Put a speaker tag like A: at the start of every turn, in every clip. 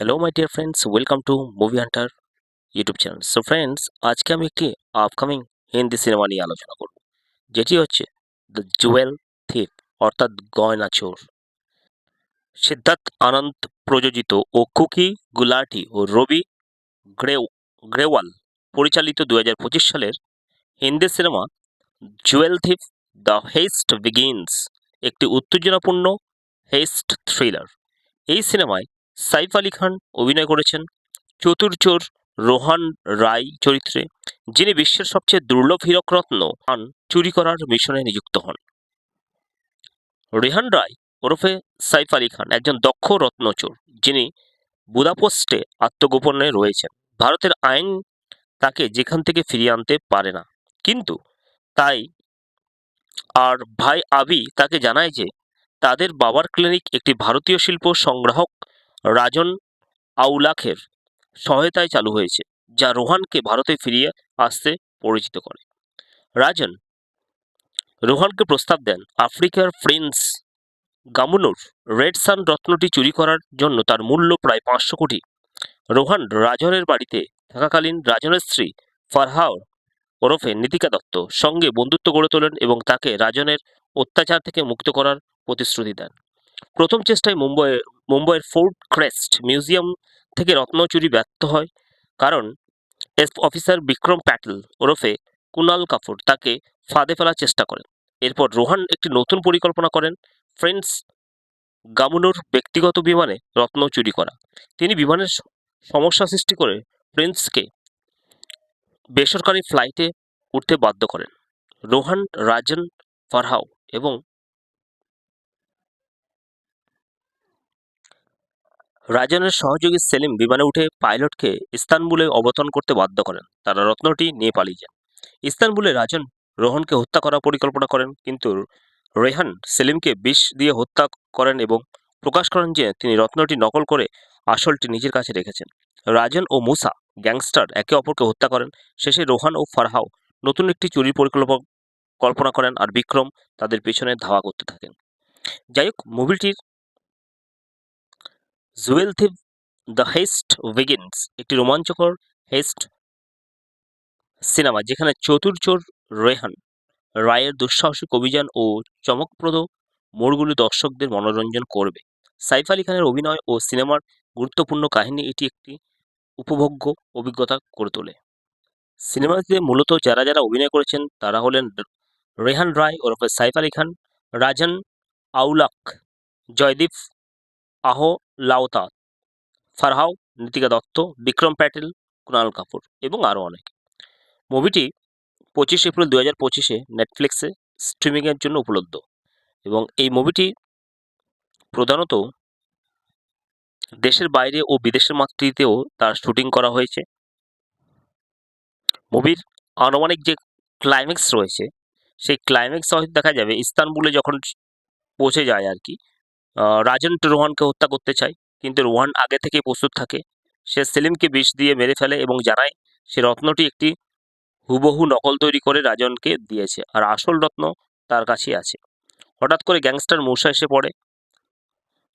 A: Hello my dear friends welcome to movie hunter YouTube channel so friends আজকে আমি একটি upcoming Hindi cinema নিয়ে আলোচনা করব। যেটি হচ্ছে দ্য জুয়েল থিপ অর্থাৎ গয়না চোর। সিদ্ধার্থ আনন্দ প্রযোজিত ও কুকি গুলাটি ও রবি গ্রেও, গ্রেওয়াল পরিচালিত দু হাজার পঁচিশ সালের Hindi cinema jewel thief the heist begins একটি উত্তেজনাপূর্ণ হেস্ট থ্রিলার এই সিনেমায় সাইফ আলী খান অভিনয় করেছেন চতুর্চোর রোহান রায় চরিত্রে, যিনি বিশ্বের সবচেয়ে দুর্লভ হীরকরত্ন পান চুরি করার মিশনে নিযুক্ত হন। রেহান রায় ওরফে সাইফ আলী খান একজন দক্ষ রত্নচোর যিনি বুদাপোস্টে আত্মগোপনে রয়েছেন। ভারতের আইন তাকে যেখান থেকে ফিরিয়ে আনতে পারে না। কিন্তু তাই আর ভাই আবি তাকে জানায় যে, তাদের বাবার ক্লিনিক একটি ভারতীয় শিল্প সংগ্রাহক রাজন আউলাখের সহায়তায় চালু হয়েছে, যা রোহানকে ভারতে ফিরিয়ে আসতে পরিচিত করে। রাজন রোহানকে প্রস্তাব দেন, আফ্রিকার প্রিন্স গামুনুর রেড সান রত্নটি চুরি করার জন্য তার মূল্য প্রায় পাঁচশো কোটি। রোহান রাজনের বাড়িতে থাকাকালীন রাজনের স্ত্রী ফারহাওর ওরফে নীতিকা দত্ত সঙ্গে বন্ধুত্ব গড়ে তোলেন এবং তাকে রাজনের অত্যাচার থেকে মুক্ত করার প্রতিশ্রুতি দেন। প্রথম চেষ্টায় মুম্বই মুম্বইয়ের ফোর্ট ক্রেস্ট মিউজিয়াম থেকে রত্ন চুরি ব্যর্থ হয় কারণ এস অফিসার বিক্রম প্যাটেল ওরফে কুনাল কাপুর তাকে ফাঁদে ফেলার চেষ্টা করেন। এরপর রোহান একটি নতুন পরিকল্পনা করেন ফ্রেন্ডস গামুনুর ব্যক্তিগত বিমানে রত্ন চুরি করা। তিনি বিমানের সমস্যা সৃষ্টি করে প্রিন্সকে বেসরকারি ফ্লাইটে উঠতে বাধ্য করেন। রোহান, রাজন ফারহাও এবং রাজনের সহযোগী সেলিম বিমানে উঠে পাইলটকে ইস্তানবুলে অবতরণ করতে বাধ্য করেন। তারা রত্নটি নিয়ে পালিয়ে যান ইস্তানবুলে রাজন রোহনকে হত্যা করার পরিকল্পনা করেন, কিন্তু রেহান সেলিমকে বিষ দিয়ে হত্যা করেন এবং প্রকাশ করেন যে তিনি রত্নটি নকল করে আসলটি নিজের কাছে রেখেছেন। রাজন ও মুসা গ্যাংস্টার একে অপরকে হত্যা করেন। শেষে রোহান ও ফারহাও নতুন একটি চুরির পরিকল্পনা কল্পনা করেন আর বিক্রম তাদের পেছনে ধাওয়া করতে থাকেন। যাই হোক, মুভিটির jewel thief the heist begins একটি রোমাঞ্চকর হেস্ট সিনেমা যেখানে চতুর্চোর রেহান রায়ের দুঃসাহসিক অভিযান ও চমকপ্রদ মোড়গুলি দর্শকদের মনোরঞ্জন করবে। সাইফ আলী খানের অভিনয় ও সিনেমার গুরুত্বপূর্ণ কাহিনী এটি একটি উপভোগ্য অভিজ্ঞতা করে তোলে। সিনেমাটিতে মূলত যারা যারা অভিনয় করেছেন তারা হলেন রেহান রায় ওরফে সাইফ আলী খান, রাজন আউলাক, জয়দীপ আহ লাওতা ফারহাও, নীতিকা দত্ত, বিক্রম প্যাটেল কুণাল কাপুর এবং আরও অনেক। মুভিটি পঁচিশ এপ্রিল দু হাজার পঁচিশে নেটফ্লিক্সে স্ট্রিমিংয়ের জন্য উপলব্ধ এবং এই মুভিটি প্রধানত দেশের বাইরে ও বিদেশের মাতৃতেও তার শুটিং করা হয়েছে। মুভির আনুমানিক যে ক্লাইম্যাক্স রয়েছে, সেই ক্লাইম্যাক্স হয়তো দেখা যাবে। ইস্তানবুলে যখন পৌঁছে যায় আর কি রাজন রোহানকে হত্যা করতে চায়, কিন্তু রোহান আগে থেকে প্রস্তুত থাকে। সে সেলিমকে বিষ দিয়ে মেরে ফেলে এবং জানায় সে রত্নটি একটি হুবহু নকল তৈরি করে রাজনকে দিয়েছে, আর আসল রত্ন তার কাছেই আছে। হঠাৎ করে গ্যাংস্টার মুসা এসে পড়ে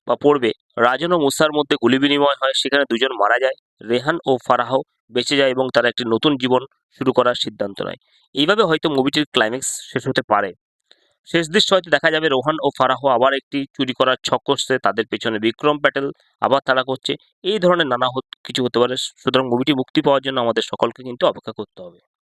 A: বা পড়বে। রাজন ও মুসার মধ্যে গুলি বিনিময় হয়, সেখানে দুজন মারা যায়। রেহান ও ফারাহ বেঁচে যায় এবং তারা একটি নতুন জীবন শুরু করার সিদ্ধান্ত নেয়। এইভাবে হয়তো মুভিটির ক্লাইম্যাক্স শেষ হতে পারে। শেষ দৃশ্য হয়তো দেখা যাবে রোহান ও ফারাহ আবার একটি চুরি করার ছক করছে। তাদের পেছনে বিক্রম প্যাটেল আবার তারা করছে। এই ধরনের নানা কিছু হতে পারে। সুতরাং মুভিটি মুক্তি পাওয়ার জন্য আমাদের সকলকে কিন্তু অপেক্ষা করতে হবে।